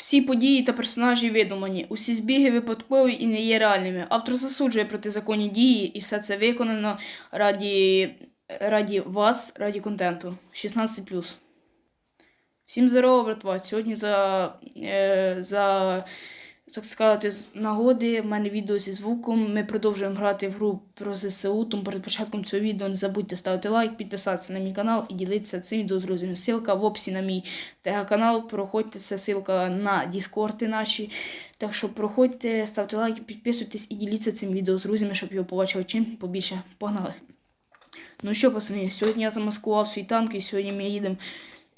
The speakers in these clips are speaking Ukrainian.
Всі події та персонажі видумані, усі збіги випадкові і не є реальними. Автор засуджує протизаконні дії, і все це виконано раді, раді вас, раді контенту. 16+. Всім здорово, братва. Сьогодні за, е, за так сказати, з нагоди в мене відео зі звуком. Ми продовжуємо грати в гру про ЗСУ. Тому перед початком цього відео не забудьте ставити лайк, підписатися на мій канал і ділитися цим відео з друзями. Ссылка в описі на мій телеканал. Проходьте, це ссылка на Діскорди наші. Так що проходьте, ставте лайки, підписуйтесь і діліться цим відео з друзями, щоб його побачили чим побільше. Погнали! Ну що, пацани, сьогодні я замаскував свій танк і сьогодні ми їдемо.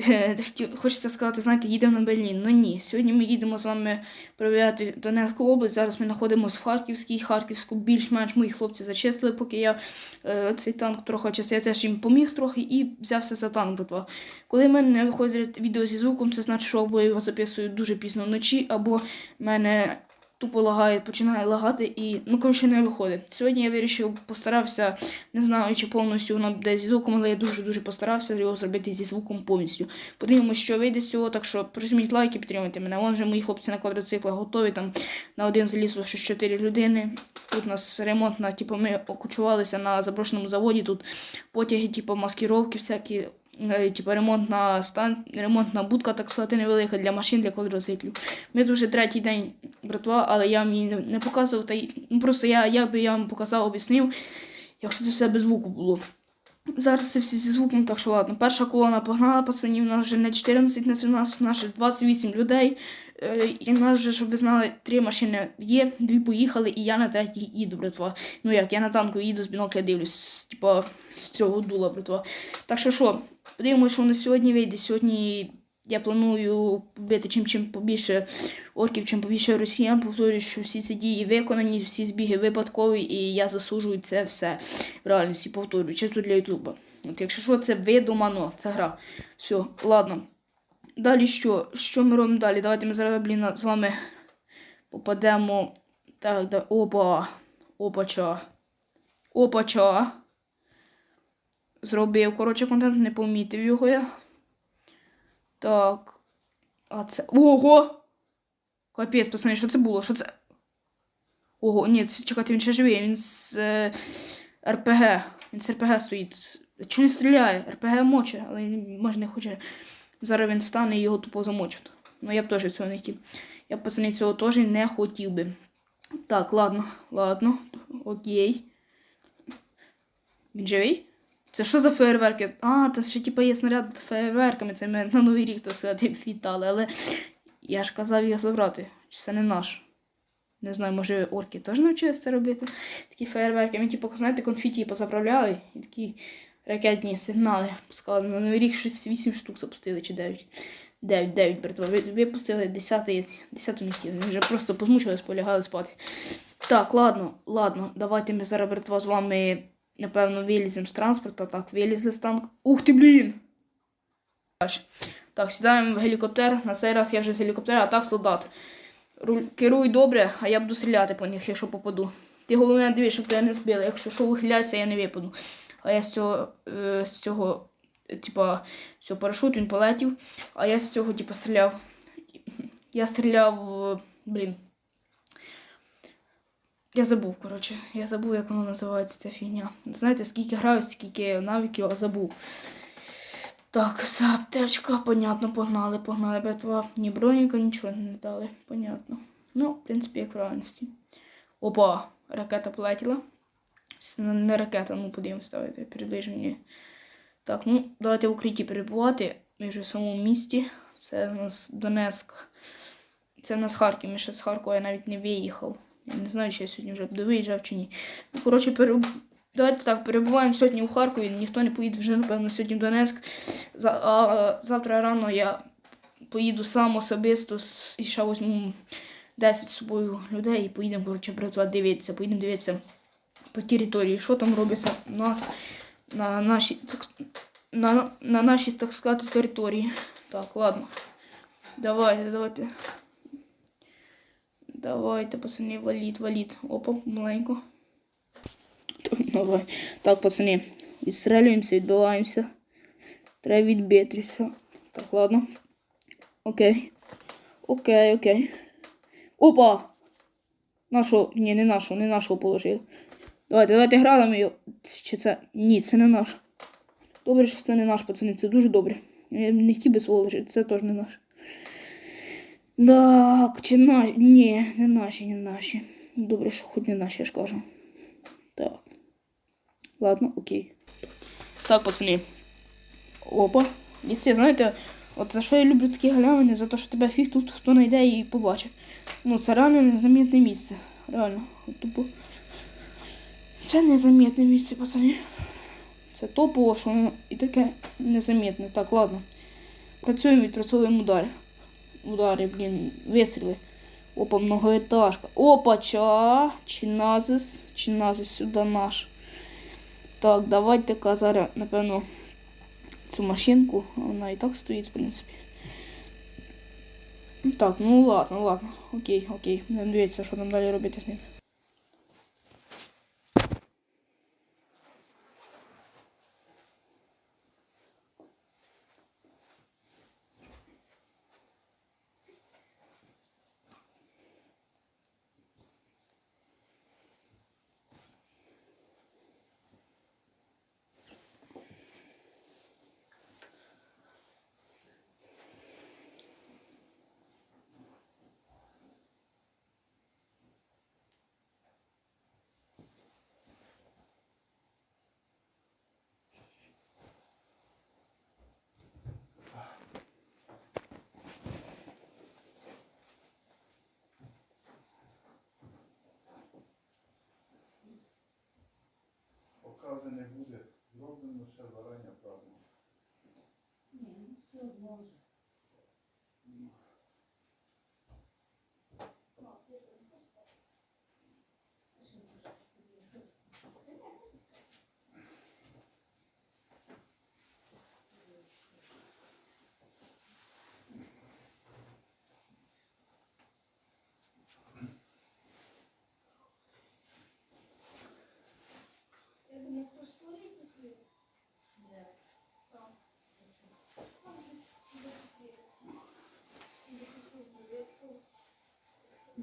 Хочеться сказати, знаєте, їдемо на Берлін. Ну ні, сьогодні ми їдемо з вами перевіряти Донецьку область. Зараз ми знаходимося в Харківській. Харківську більш-менш мої хлопці зачистили, поки я е, цей танк трохи чистив. Я теж їм поміг трохи і взявся за танк, братва. Коли в мене не виходить відео зі звуком, це значить, що або я його записую дуже пізно вночі, або в мене тупо лагає, починає лагати і ну коротше не виходить. Сьогодні я вирішив, постарався, не знаю, чи повністю воно буде зі звуком, але я дуже дуже постарався його зробити зі звуком повністю. Подивимось, що вийде з цього, так що прижміть лайки, підтримуйте мене. Вон же мої хлопці на квадроциклах готові. Там на один залізло ще 4 людини. Тут у нас ремонтна, типу, ми окучувалися на заброшеному заводі. Тут потяги, типу, маскировки всякі. Е, Типу ремонтна стан... ремонтна будка, так сказати, невелика для машин, для квадроциклів. Ми тут вже третій день, братва, але я вам її не- показував. Та ну, просто я, як би я вам показав, об'яснив, якщо це все без звуку було. Зараз це всі зі звуком, так що ладно. Перша колона погнала пацанів, у нас вже не 14, не 13, у нас вже 28 людей. Е, і нас вже, щоб ви знали, три машини є, дві поїхали, і я на третій їду, братва. Ну як, я на танку їду з бінокля дивлюсь, типа, з цього дула, братва. Так що що, подивимося, що на сьогодні вийде. Сьогодні я планую побити чим чим побільше орків, чим побільше росіян. Повторюю, що всі ці дії виконані, всі збіги випадкові, і я засуджую це все в реальності. Повторюю, чисто для Ютуба. От якщо що, це видумано, це гра. Все, ладно. Далі що? Що ми робимо далі? Давайте ми зараз, блін, з вами попадемо. Так, да. Опа. Опача. Опача. Зробив, коротше, контент, не помітив його я. Так. А це. Ого! Капець, пацани, що це було? Що це? Ого, ні, це чекайте, він ще живий, він з е, РПГ. Він з РПГ стоїть. Чого не стріляє? РПГ моче, але може не хоче. Зараз він стане і його тупо замочать. Ну я б теж цього не хотів. Я б пацани цього теж не хотів би. Так, ладно, ладно. Окей. Він живий? Це що за фейерверки? А, це ще типа є снаряд з фейерверками. Це ми на Новий рік так сказати вітали, але я ж казав його забрати. Це не наш. Не знаю, може орки теж навчилися це робити. Такі фейерверки. Ми, типу, знаєте, конфеті позаправляли і такі ракетні сигнали пускали. На Новий рік щось 8 штук запустили чи 9. 9, 9, братва. Ви- Випустили 10, 10 місті. Ми вже просто позмучились, полягали спати. Так, ладно, ладно. Давайте ми зараз, братва, з вами, напевно, виліземо з транспорту. Так, вилізли з танку. Ух ти, блін! Так, сідаємо в гелікоптер. На цей раз я вже з гелікоптера, а так солдат. Керуй добре, а я буду стріляти по них, якщо попаду. Ти головне дивись, щоб тебе не збили. Якщо що ухиляйся, я не випаду. А я з цього, е, з цього, е, типа, з цього парашуту він полетів, а я з цього, типа, стріляв. Я стріляв, е, блін. Я забув, коротше. Я забув, як воно називається ця фігня. Знаєте, скільки граю, скільки навиків, а забув. Так, це аптечка, понятно, погнали, погнали, братва. Ні броніка, нічого не дали, понятно. Ну, в принципі, як в реальності. Опа, ракета полетіла. Не- ракета, ну подивимось, давайте приближення. Так, ну, давайте в укритті перебувати. Ми вже в самому місті. Це у нас Донецьк. Це в нас Харків. Ми ще з Харкова я навіть не виїхав. Я не знаю, чи я сьогодні вже буду виїжджав чи ні. Ну, коротше, переб... давайте так, перебуваємо сьогодні у Харкові. Ніхто не поїде вже, напевно, сьогодні в Донецьк. За... А завтра рано я поїду сам особисто і ще візьму 10 з собою людей і поїдемо, коротше, братва, дивитися. Поїдемо дивитися по території, що там робиться у нас на нашій, так, на, на нашій, так сказати, території. Так, ладно. Давайте, давайте. Давайте, пацани, валіть, валіть. Опа, маленько. Давай. Так, пацани, відстрелюємося, відбиваємося. Треба відбитися. Так, ладно. Окей. Окей, окей. Опа! Нашого. Ні, не нашого, не нашого положив. Давайте, давайте граємо його. Чи це. Ні, це не наш. Добре, що це не наш, пацани, це дуже добре. Я не хотів би свого лежити, це теж не наш. Так, чи наші? Ні, не наші, не наші. Добре, що хоч не наші, я ж кажу. Так. Ладно, окей. Так, пацани. Опа. Ліси, знаєте, от за що я люблю такі галявини, за те, що тебе фіг тут хто знайде і побачить. Ну, це реально незамітне місце. Реально. Тупо. Це незамітне місце, пацани. Це топово, що воно і таке незамітне. Так, ладно. Працюємо, відпрацьовуємо удари. Удари, блін, вистріли. Опа, многоэтажка. Опа, ча. Чиназис. Чиназис сюди наш. Так, давайте-ка зараз, напевно, цю машинку. Вона і так стоїть, в принципі. Так, ну ладно, ладно. Окей, окей. Будемо дивитися, що нам далі робити з ним. Поки не буде зроблено, ще варення правильно.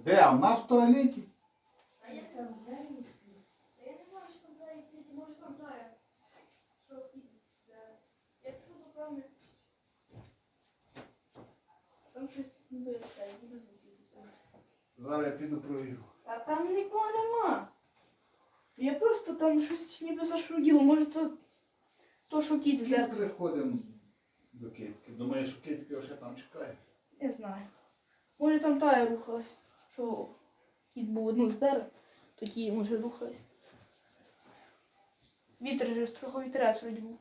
Де? А в нас в туалеті? Там щось ніби все, ніби звуки. Зараз я піду провірю. А там нікого нема. Я просто там щось ніби зашуділо. Може то, то що кіт здер. приходимо до Китки. Думаєш, що Китка ще там чекає? Не знаю. Може там тая рухалась. Що кіт був одну здер, тоді може рухалась. Вітер же трохи вітерець вроді був.